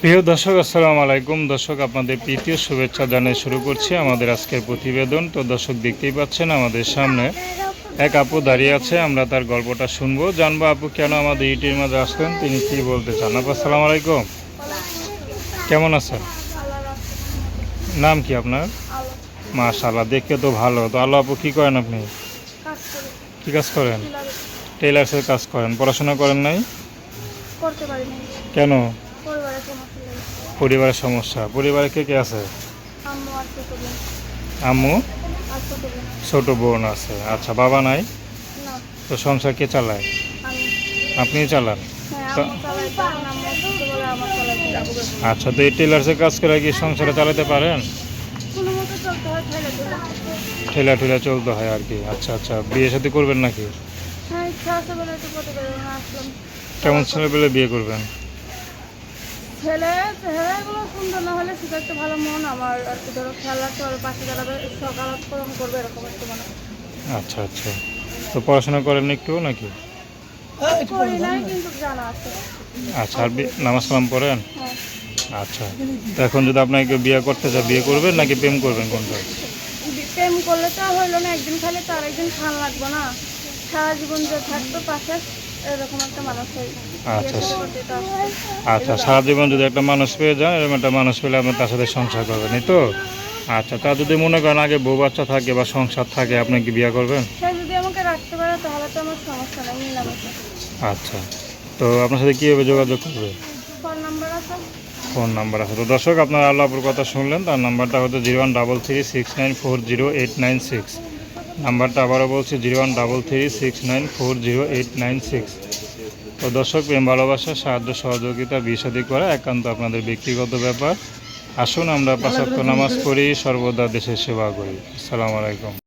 প্রিয় দর্শক আসসালামু আলাইকুম। দর্শক আপনাদের তৃতীয় শুভেচ্ছা জানিয়ে শুরু করছি আমাদের আজকের প্রতিবেদন। তো দর্শক দেখতেই পাচ্ছেন আমাদের সামনে এক আপু দাঁড়িয়ে আছে আমরা তার গল্পটা শুনব। জানব আপু কেন আমাদের ইউটির মাঝে আসলেন তিনি কি বলতে চান? আপু আসসালামু আলাইকুম। কেমন আছেন? নাম কি আপনার? মাশাল্লাহ দেখতে তো ভালো। তো আলো আপু কি করেন আপনি? কি কাজ করেন? টেলার টেলার্সের কাজ করেন? পড়াশোনা করেন নাই? কেন? পরিবারের সমস্যা পরিবারে কে কে আছে? আম্মু ছোট বোন। আছে। আচ্ছা বাবা নাই? তো সংসার কে চালায়? আমি। আপনিই চালান? হ্যাঁ আচ্ছা তো এই টেলার্সের কাজ করে কি সংসারে চালাতে পারেন? ঠেলা ঠেলা। চলতে হয় আর কি। আচ্ছা আচ্ছা বিয়ে সাথে করবেন নাকি? হ্যাঁ কেমন ছেলে পেলে বিয়ে করবেন? ছেলে ছেলেগুলো সুন্দর না হলে সেটা একটা ভালো মন আমার। আর কি ধরো খেলা চলে পাশে দাঁড়াবে সকালত করম করবে এরকম একটু মানে। আচ্ছা আচ্ছা। তো পড়াশোনা করেন একটু নাকি? করি নাই কিন্তু জানা আছে। আচ্ছা আর নামাজ কালাম পড়েন? হ্যাঁ। আচ্ছা। তো এখন যদি আপনাকে বিয়ে করতে চায় বিয়ে করবেন নাকি প্রেম করবেন কোনটা? প্রেম করলে তো হইল না একদিন খালি তার একদিন খান লাগবে না। সারা জীবন যে থাকতো পাশে এরকম একটা মানুষ আচ্ছা। তো আসছে। আচ্ছা সারা জীবন যদি একটা মানুষ পেয়ে যান এরকম একটা মানুষ পেলে আপনি তার সাথে সংসার করবেন এই তো? আচ্ছা তা যদি মনে করেন আগে বউ বাচ্চা থাকে বা সংসার থাকে আপনি কি বিয়ে করবেন? যদি আমাকে রাখতে পারে তাহলে তো আমার সমস্যা নেই আচ্ছা তো আপনার সাথে কীভাবে যোগাযোগ করবে? ফোন নাম্বার আছে। ফোন নাম্বার আছে। তো দর্শক আপনারা আল্লাহপুর কথা শুনলেন তার নাম্বারটা হচ্ছে zero one double three six nine four zero eight nine six. নাম্বারটা আবারও বলছি, zero one double three six nine four zero eight nine six. তো দর্শক, প্রেম, ভালোবাসা, সাহায্য, সহযোগিতা, বিষাদি করা একান্ত আপনাদের ব্যক্তিগত ব্যাপার। আসুন আমরা পাঁচাত্তর নামাজ পড়ি, সর্বদা দেশের সেবা করি। আসসালামু আলাইকুম।